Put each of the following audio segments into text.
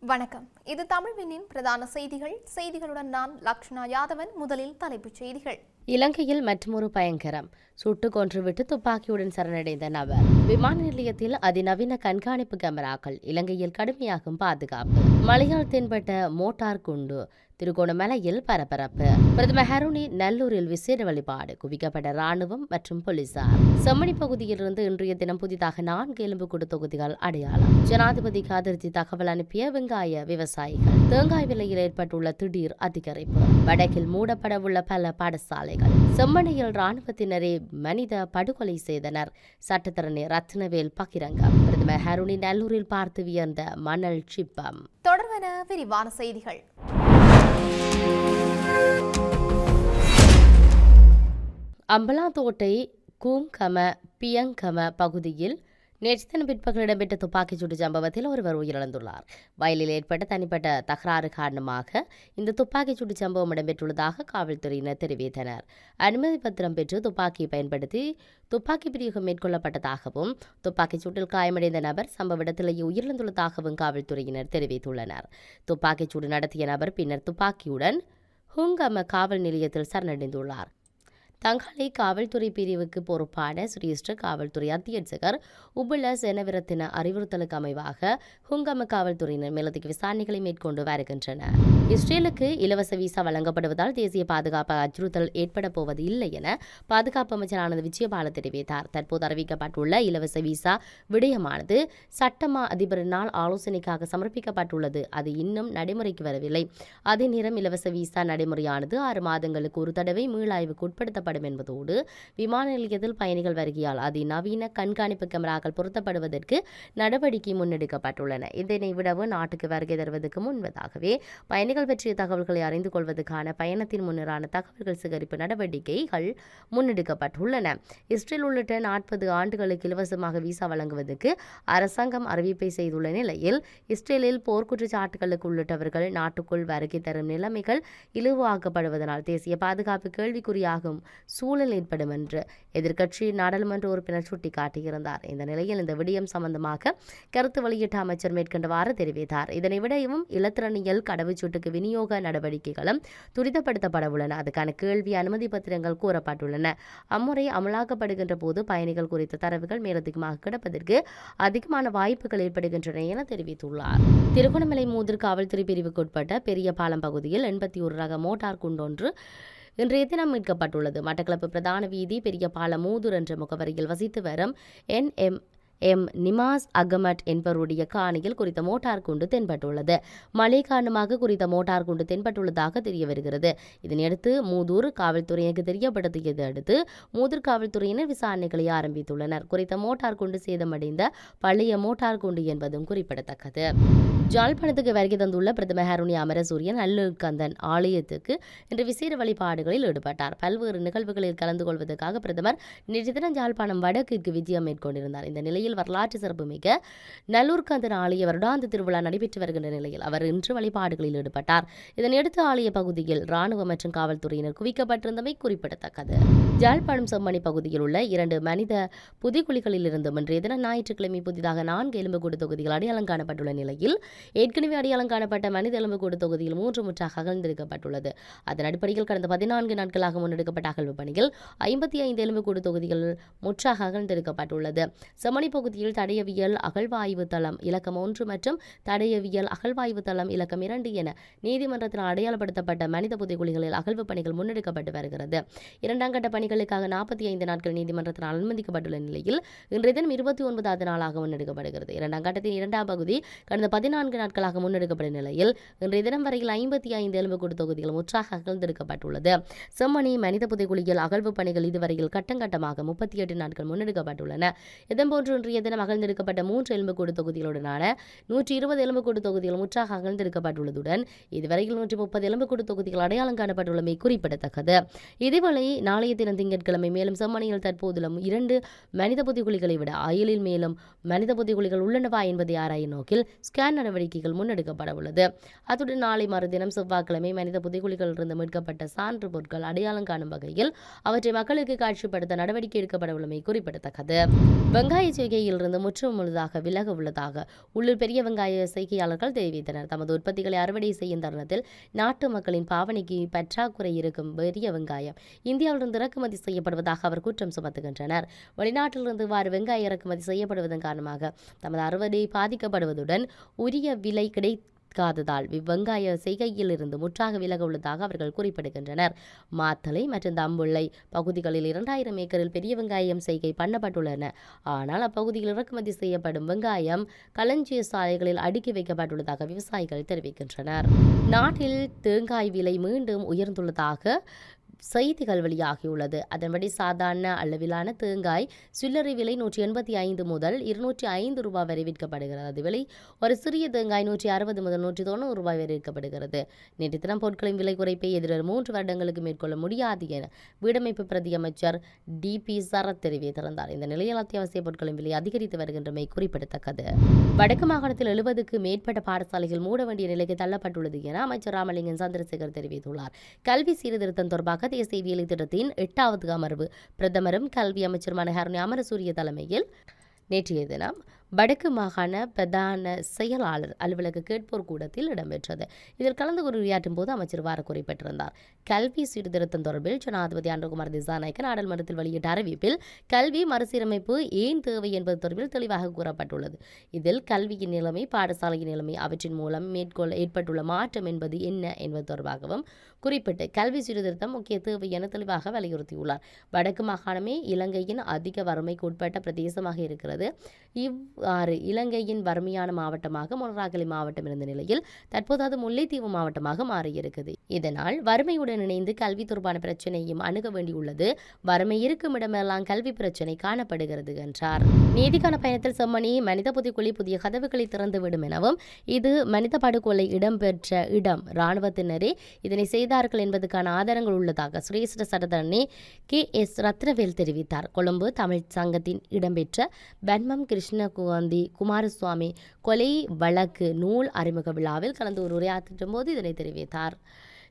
வணக்கம். இது தமிழ்வினின் பிரதான செய்திகள். செய்திகளுடன் நான் லக்ஷ்ணா யாதவன். முதலில் தலைப்புச் செய்திகள். இலங்கையில் மற்றொரு பயங்கரம். சுட்டு கொன்றுவிட்டு துப்பாக்கியுடன் சரணடைந்த நபர். விமான நிலையத்தில் அதிநவீன கண்காணிப்பு கேமராக்கள் இலங்கையில் கடுமையாகும் பாதுகாப்பு. மழையால் தென்பட்ட மோட்டார் குண்டு திருகோணமலையில் பரபரப்பு. பிரதமர் ஹருணி நல்லூரில் விசேட வழிபாடு குவிக்கப்பட்ட ராணுவம் மற்றும் போலீசார். செம்மணி பகுதியிலிருந்து இன்றைய தினம் புதிதாக நான்கு எலும்புக்கூடு தொகுதிகள் அடையாளம். ஜனாதிபதிக்கு அதிர்ச்சி தகவல் அனுப்பிய வெங்காய விவசாயிகள். தேங்காய் விலையில் ஏற்பட்டுள்ள திடீர் அதிகரிப்பு. வடக்கில் மூடப்படவுள்ள பல பாடசாலைகள். செம்மணியில் ராணுவத்தினரே மனித படுகொலை செய்தனர். சட்டத்தரணி ரத்னவேல் பகிரங்கம். பிரதமர் ஹருணி நல்லூரில் பார்த்து வியந்த மணல் சிப்பம். தொடர்வன விரிவான செய்திகள். அம்பலாந்தோட்டை கூம்கம பியங்கம பகுதியில் நேற்று தினம் பிற்பகல் இடம்பெற்ற துப்பாக்கிச்சூடு சம்பவத்தில் ஒருவர் உயிரிழந்துள்ளார். வயலில் ஏற்பட்ட தனிப்பட்ட தகராறு காரணமாக இந்த துப்பாக்கிச் சூட்டு சம்பவம் இடம்பெற்றுள்ளதாக காவல்துறையினர் தெரிவித்தனர். அனுமதி பத்திரம் பெற்று துப்பாக்கியை பயன்படுத்தி துப்பாக்கி பிரயோகம் மேற்கொள்ளப்பட்டதாகவும் துப்பாக்கிச் சூட்டில் காயமடைந்த நபர் சம்பவ இடத்திலேயே உயிரிழந்துள்ளதாகவும் காவல்துறையினர் தெரிவித்துள்ளனர். துப்பாக்கிச் சூடு நடத்திய நபர் பின்னர் துப்பாக்கியுடன் ஹுங்கம காவல் நிலையத்தில் சரணடைந்துள்ளார். தங்காலை காவல்துறை பிரிவுக்கு பொறுப்பான சிரேஷ்ட காவல்துறை அத்தியட்சகர் உபுல செனவிரத்தின அறிவுறுத்தலுக்கு அமைவாக ஹுங்கம காவல்துறையினர் மேலதிக விசாரணைகளை மேற்கொண்டு வருகின்றனர். இஸ்ரேலுக்கு இலவச விசா வழங்கப்படுவதால் தேசிய பாதுகாப்பு அச்சுறுத்தல் ஏற்பட போவது இல்லை என பாதுகாப்பு அமைச்சரானது விஜயபால தெரிவித்தார். தற்போது அறிவிக்கப்பட்டுள்ள இலவச விசா விடயமானது சட்டமா அதிபரினால் ஆலோசனைக்காக சமர்ப்பிக்கப்பட்டுள்ளது. அது இன்னும் நடைமுறைக்கு வரவில்லை. அதே நேரம் இலவச விசா நடைமுறையானது ஆறு மாதங்களுக்கு ஒரு தடவை மீளாய்வுக்கு உட்படுத்தப்படும் என்பதோடு விமான நிலையத்தில் பயணிகள் வருகையால் அதிநவீன கண்காணிப்பு கேமராக்கள் பொருத்தப்படுவதற்கு நடவடிக்கை முன்னெடுக்கப்பட்டுள்ளன. இதனை விடவும் நாட்டுக்கு வருகை தருவதற்கு முன்பதாகவே பயணிகள் பற்றிய தகவல்களை அறிந்து கொள்வதற்கான பயணத்தின் முன்னரான தகவல்கள் சேகரிப்பு நடவடிக்கைகள் முன்னெடுக்கப்பட்டுள்ளன. இஸ்ரேல் உள்ளிட்ட நாற்பது ஆண்டுகளுக்கு இலவசமாக விசா வழங்குவதற்கு அரசாங்கம் அறிவிப்பை செய்துள்ள நிலையில் இஸ்ரேலில் போர்க்குற்றச்சாட்டுகளுக்கு உள்ளிட்டவர்கள் நாட்டுக்குள் வருகை தரும் நிலைமைகள் இழிவாக்கப்படுவதனால் தேசிய பாதுகாப்பு கேள்விக்குறியாகும். சூழல் ஏற்படும் என்று எதிர்க்கட்சி நாடாளுமன்ற உறுப்பினர் சுட்டிக்காட்டியிருந்தார். இந்த நிலையில் இந்த விடயம் சம்பந்தமாக கருத்து வெளியிட்ட அமைச்சர் மேற்கண்டவாறு தெரிவித்தார். இதனை விடவும் இலத்திரனியல் கடவுச்சீட்டுக்கு விநியோக நடவடிக்கைகளும் துரிதப்படுத்தப்பட உள்ளன. அதுக்கான கேள்வி அனுமதி பத்திரங்கள் கூறப்பட்டுள்ளன. அம்முறை அமலாக்கப்படுகின்ற போது பயணிகள் குறித்த தரவுகள் மேலதிகமாக கிடப்பதற்கு அதிகமான வாய்ப்புகள் ஏற்படுகின்றன என தெரிவித்துள்ளார். திருகோணமலை மூதிர் காவல்துறை பிரிவுக்குட்பட்ட பெரிய பாலம் பகுதியில் எண்பத்தி ஒரு ரக மோட்டார் குண்டொன்று இன்றைய தினம் மீட்கப்பட்டுள்ளது. மட்டக்களப்பு பிரதான வீதி பெரிய பாலம் மூதூர் என்ற முகவரியில் வசித்து வரும் N M M. Nimas Ahmad என்பவருடைய காணியில் குறித்த மோட்டார் குண்டு தென்பட்டுள்ளது. மழை காரணமாக குறித்த மோட்டார் குண்டு தென்பட்டுள்ளதாக தெரிய வருகிறது. இதனையடுத்து மூதூர் காவல்துறையினருக்கு தெரியப்படுத்தியதை அடுத்து மூதூர் காவல்துறையினர் விசாரணைகளை ஆரம்பித்துள்ளனர். குறித்த மோட்டார் குண்டு சேதமடைந்த பழைய மோட்டார் குண்டு என்பதும் குறிப்பிடத்தக்கது. ஜாழ்ப்பாணத்துக்கு வருகை தந்துள்ள பிரதமர் ஹருணி அமரசூரியன் அல்லுக்கந்தன் ஆலயத்துக்கு இன்று விசேட வழிபாடுகளில் ஈடுபட்டார். பல்வேறு நிகழ்வுகளில் கலந்து கொள்வதற்காக பிரதமர் நேற்று தினம் ஜாழ்ப்பாணம் வடக்கிற்கு விஜயம் மேற்கொண்டிருந்தார். இந்த நிலையில் வரலாற்று சிறப்புமிக்க நல்லூர்கந்தன் ஆலய வருடாந்த திருவிழா நடைபெற்று வருகின்ற நிலையில் அவர் இன்று வழிபாடுகளில் ஈடுபட்டார். இதனையடுத்து ஆலய பகுதியில் ராணுவ மற்றும் காவல்துறையினர் குவிக்கப்பட்டிருந்தமை குறிப்பிடத்தக்கது. ஜாழ்ப்பாணம் செம்மணி பகுதியில் உள்ள இரண்டு மனித புதைக்குழிகளில் இருந்தும் இன்றைய தினம் ஞாயிற்றுக்கிழமை புதிதாக நான்கு எலும்புக்கூடு தொகுதிகள் அடையாளம் காணப்பட்டுள்ள நிலையில் ஏற்கனவே அடையாளம் காணப்பட்ட மனித எலும்புக்கூடு தொகுதியில் மூன்று முற்றாக அகழ்ந்தெடுக்கப்பட்டுள்ளது அதன் அடிப்படையில் கடந்த பதினான்கு நாட்களாக முன்னெடுக்கப்பட்ட அகழ்வு பணியில் ஐம்பத்தி ஐந்து எலும்புக்கூடு தொகுதிகள் முற்றாக அகழ்ந்தெடுக்கப்பட்டுள்ளது செம்மணி பகுதியில் தடையவியல் அகழ்வாய்வு தளம் இலக்கம் ஒன்று மற்றும் தடையவியல் அகழ்வாய்வு தளம் இலக்கம் இரண்டு என நீதிமன்றத்தில் அடையாளப்படுத்தப்பட்ட மனித புதைகுழிகளில் அகழ்வு பணிகள் முன்னெடுக்கப்பட்டு வருகிறது. இரண்டாம் கட்ட பணிகளுக்காக நாற்பத்தி ஐந்து நாட்கள் நீதிமன்றத்தில் அனுமதிக்கப்பட்டுள்ள நிலையில் இன்றைய தினம் இருபத்தி ஒன்பதாவது நாளாக முன்னெடுக்கப்படுகிறது. இரண்டாம் கட்டத்தின் இரண்டாம் பகுதி கடந்த பதினான்கு நாட்களாக முன்னெடுக்கப்பட்ட நிலையில் இன்றைய தினம் வரையில் ஐம்பத்தி ஐந்து எலும்புக்கூடு தொகுதிகள் முற்றாக அகழ்ந்தெடுக்கப்பட்டுள்ளது செம்மணி மனித புதைக்குழியில் அகழ்வு பணிகள் இதுவரையில் கட்டங்கட்டமாக முப்பத்தி எட்டு நாட்கள் முன்னெடுக்கப்பட்டுள்ளன. இதன்போன்று இன்றைய தினம் அகழ்ந்தெடுக்கப்பட்ட மூன்று எலும்புக்கூடு தொகுதிகளுடனான நூற்றி இருபது எலும்புக்கூடு தொகுதிகள் முற்றாக அகழ்ந்தெடுக்கப்பட்டுள்ளதுடன் இதுவரையில் நூற்றி முப்பது எலும்புக்கூடு தொகுதிகள் அடையாளம் காணப்பட்டுள்ளமை குறிப்பிடத்தக்கது. இதேவேளை நாளைய தினம் திங்கட்கிழமை மேலும் செம்மணியில் தற்போதுள்ள இரண்டு மனித புதைக்குழிகளை விட அயலில் மேலும் மனித புதைக்குழிகள் உள்ளனவா என்பதை ஆராயும் நோக்கில் ஸ்கேன் நடவடிக்கைகள் முன்னெடுக்கப்பட உள்ளது அத்துடன் நாளை மறுதினம் செவ்வாய்க்கிழமை மனித புதைக்குழிகளிலிருந்து மீட்கப்பட்ட சான்று பொருட்கள் அடையாளம் காணும் வகையில் அவற்றை மக்களுக்கு காட்சிப்படுத்த நடவடிக்கை எடுக்கப்பட உள்ளமை குறிப்பிடத்தக்கது. வெங்காய செய்கை செய்கையிலிருந்து முற்றும் முழுதாக விலக உள்ளதாக உள்ளூர் பெரிய வெங்காய செய்கையாளர்கள் தெரிவித்தனர். தமது உற்பத்திகளை அறுவடை செய்யும் தருணத்தில் நாட்டு மக்களின் பாவனைக்கு பற்றாக்குறை இருக்கும் பெரிய வெங்காயம் இந்தியாவிலிருந்து இறக்குமதி செய்யப்படுவதாக அவர் குற்றம் சுமத்துகின்றனர். வெளிநாட்டிலிருந்து இவ்வாறு வெங்காய இறக்குமதி செய்யப்படுவதன் காரணமாக தமது அறுவடை பாதிக்கப்படுவதுடன் உரிய விலை கிடை காததால் இவ்வெங்காய செய்கையிலிருந்து முற்றாக விலக உள்ளதாக அவர்கள் குறிப்பிடுகின்றனர். மாத்தளை மற்றும் தம்புள்ளை பகுதிகளில் இரண்டாயிரம் ஏக்கரில் பெரிய வெங்காயம் செய்கை பண்ணப்பட்டுள்ளன. ஆனால் அப்பகுதியில் இறக்குமதி செய்யப்படும் வெங்காயம் களஞ்சிய சாலைகளில் அடுக்கி வைக்கப்பட்டுள்ளதாக விவசாயிகள் தெரிவிக்கின்றனர். நாட்டில் தேங்காய் விலை மீண்டும் உயர்ந்துள்ளதாக செய்திகள் வெளியாகியுள்ளது. அதன்படி சாதாரண அளவிலான தேங்காய் சில்லறை விலை நூற்றி எண்பத்தி ஐந்து முதல் இருநூற்றி ஐந்து ரூபாய் வரை விற்கப்படுகிறது. அது விலை ஒரு சிறிய தேங்காய் நூற்றி அறுபது முதல் நூற்றி தொண்ணூறு ரூபாய் வரை விற்கப்படுகிறது. நேற்று தினம் பொருட்களின் விலை குறைப்பை எதிர்வரும் மூன்று வருடங்களுக்கு மேற்கொள்ள முடியாது என வீடமைப்பு பிரதி அமைச்சர் டி. பி. சரத் தெரிவித்திருந்தார். இந்த நிலையில் அத்தியாவசிய பொருட்களின் விலை அதிகரித்து வருகின்றமை குறிப்பிடத்தக்கது. வடக்கு மாகாணத்தில் எழுபதுக்கு மேற்பட்ட பாடசாலைகள் மூட வேண்டிய நிலைக்கு தள்ளப்பட்டுள்ளது என அமைச்சர் ராமலிங்கம் சந்திரசேகர் தெரிவித்துள்ளார். கல்வி சீர்திருத்தம் தொடர்பாக சர்வதேச வேலை திட்டத்தின் எட்டாவது அமர்வு. பிரதமரும் கல்வி அமைச்சருமான ஹருணி அமரசூரிய தலைமையில் நேற்றைய தினம் வடக்கு மாகாண பிரதான செயலாளர் அலுவலக கேட்போர் கூடத்தில் இடம்பெற்றது. இதில் கலந்து கொண்டு உரையாற்றும் போது அமைச்சர் வார குறிப்பிட்டிருந்தார். கல்வி சீர்திருத்தம் தொடர்பில் ஜனாதிபதி அன்றகுமார் திசாநாயக்க நாடாளுமன்றத்தில் வெளியிட்ட அறிவிப்பில் கல்வி மறுசீரமைப்பு ஏன் தேவை என்பது தொடர்பில் தெளிவாக கூறப்பட்டுள்ளது. இதில் கல்வியின் நிலைமை பாடசாலையின் நிலைமை அவற்றின் மூலம் மேற்கொள்ள ஏற்பட்டுள்ள மாற்றம் என்பது என்ன என்பது தொடர்பாகவும் குறிப்பிட்டு கல்வி சீர்திருத்தம் முக்கிய தேவை என தெளிவாக வலியுறுத்தியுள்ளார். வடக்கு மாகாணமே இலங்கையின் அதிக வறுமைக்கு உட்பட்ட பிரதேசமாக இருக்கிறது. இவ் ஆறு இலங்கையின் வறுமையான மாவட்டமாக மொனராகலி மாவட்டம் இருந்த நிலையில் தற்போது அது முல்லைத்தீவு மாவட்டமாக மாறியிருக்குது. இதனால் வறுமையுடன் இணைந்து கல்வி தொடர்பான பிரச்சனையும் அணுக வேண்டியுள்ளது. வறுமை இருக்கும் இடமெல்லாம் கல்வி பிரச்சனை காணப்படுகிறது என்றார். நீதிக்கான பயணத்தில் செம்மணி மனித புதைக்குழி புதிய கதவுகளை திறந்துவிடும் எனவும் இது மனித படுகொலை இடம்பெற்ற இடம் இராணுவத்தினரே இதனை செய்தார்கள் என்பதற்கான ஆதாரங்கள் உள்ளதாக சிரேஷ்ட சட்டத்தரணி கே எஸ் ரத்னவேல் தெரிவித்தார். கொழும்பு தமிழ் சங்கத்தின் இடம்பெற்ற பன்மம் காந்தி குமாரசுவாமி கொலை வழக்கு நூல் அறிமுக விழாவில் கலந்து ஒரு உரையாற்றும் போது இதனை தெரிவித்தார்.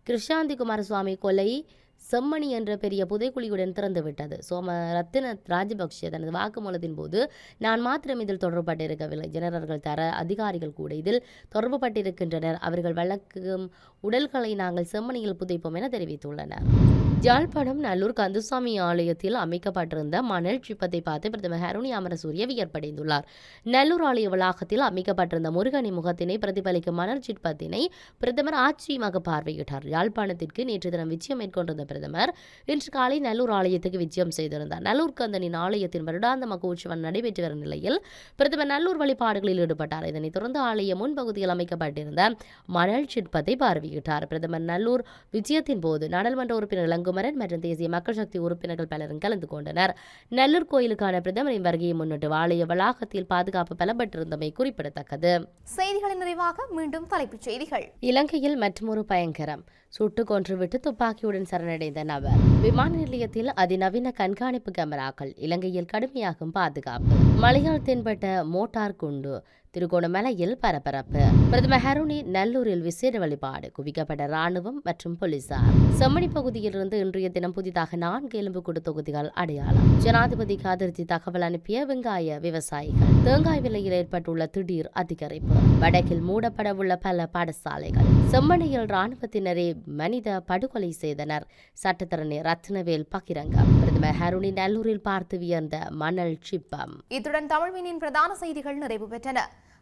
கிருஷ்ணாந்தி குமாரசுவாமி கொலை செம்மணி என்ற பெரிய புதைக்குழியுடன் திறந்துவிட்டது. சோம ரத்தின ராஜபக்ஷ தனது வாக்குமூலத்தின் போது நான் மாத்திரம் இதில் தொடர்பட்டிருக்கவில்லை ஜெனரல்கள் தர அதிகாரிகள் கூட இதில் தொடர்புபட்டிருக்கின்றனர். அவர்கள் வழக்கும் உடல்களை நாங்கள் செம்மணியில் புதைப்போம் என தெரிவித்துள்ளனர். யாழ்ப்பாணம் நல்லூர் கந்தசுவாமி ஆலயத்தில் அமைக்கப்பட்டிருந்த மணல் சிற்பத்தை பார்த்து பிரதமர் ஹருணி அமரசூரிய வியப்படைந்துள்ளார். நல்லூர் ஆலய வளாகத்தில் அமைக்கப்பட்டிருந்த முருகனி முகத்தினை பிரதிபலிக்கும் மணல் சிற்பத்தினை பிரதமர் ஆச்சரியமாக பார்வையிட்டார். யாழ்ப்பாணத்திற்கு நேற்று தினம் விஜயம் மேற்கொண்டிருந்த பிரதமர் இன்று காலை நல்லூர் ஆலயத்துக்கு விஜயம் செய்திருந்தார். நல்லூர் கந்தனின் ஆலயத்தின் வருடாந்த மகோற்சவம் நடைபெற்று வரும் நிலையில் பிரதமர் நல்லூர் வழிபாடுகளில் ஈடுபட்டார். இதனைத் தொடர்ந்து ஆலய முன்பகுதியில் அமைக்கப்பட்டிருந்த மணல் சிற்பத்தை பார்வையிட்டார். பிரதமர் நல்லூர் விஜயத்தின் போது நாடாளுமன்ற உறுப்பினர் இளங்குமரன் மற்றும் தேசிய மக்கள் சக்தி உறுப்பினர்கள் பலரும் கலந்து கொண்டனர். நல்லூர் கோயிலுக்கான பிரதமரின் வருகையை முன்னிட்டு ஆலய வளாகத்தில் பாதுகாப்பு பலப்பட்டிருந்தமை குறிப்பிடத்தக்கது. செய்திகளின் நிறைவாக மீண்டும் தலைப்புச் செய்திகள். இலங்கையில் மற்றொரு பயங்கரம். சுட்டுக் கொன்றுவிட்டு துப்பாக்கியுடன் சரணடைந்த நபர். விமான நிலையத்தில் அதிநவீன கண்காணிப்பு கேமராக்கள் இலங்கையில் கடுமையாகும் பாதுகாப்பு. மழையால் தென்பட்ட மோட்டார் குண்டு. திருகோணமலையில் பரபரப்பு. பிரதமர் ஹருணி நல்லூரில் விசேட வழிபாடு குவிக்கப்பட்ட ராணுவம் மற்றும் போலீசார். செம்மணி பகுதியிலிருந்து இன்றைய தினம் புதிதாக நான்கு எலும்புக்கூடு தொகுதிகள் அடையாளம். ஜனாதிபதிக்கு அதிர்ச்சி தகவல் அனுப்பிய வெங்காய விவசாயிகள். தேங்காய் விலையில் ஏற்பட்டுள்ள திடீர் அதிகரிப்பு. வடக்கில் மூடப்படவுள்ள பல பாடசாலைகள். செம்மணியில் ராணுவத்தினரே மனித படுகொலை செய்தனர். சட்டத்தரணி ரத்னவேல் பகிரங்கம். பிரதமர் ஹருணி நல்லூரில் பார்த்து வியர்ந்த மணல் சிப்பம். இத்துடன் தமிழ்வினின் பிரதான செய்திகள் நிறைவு பெற்றன.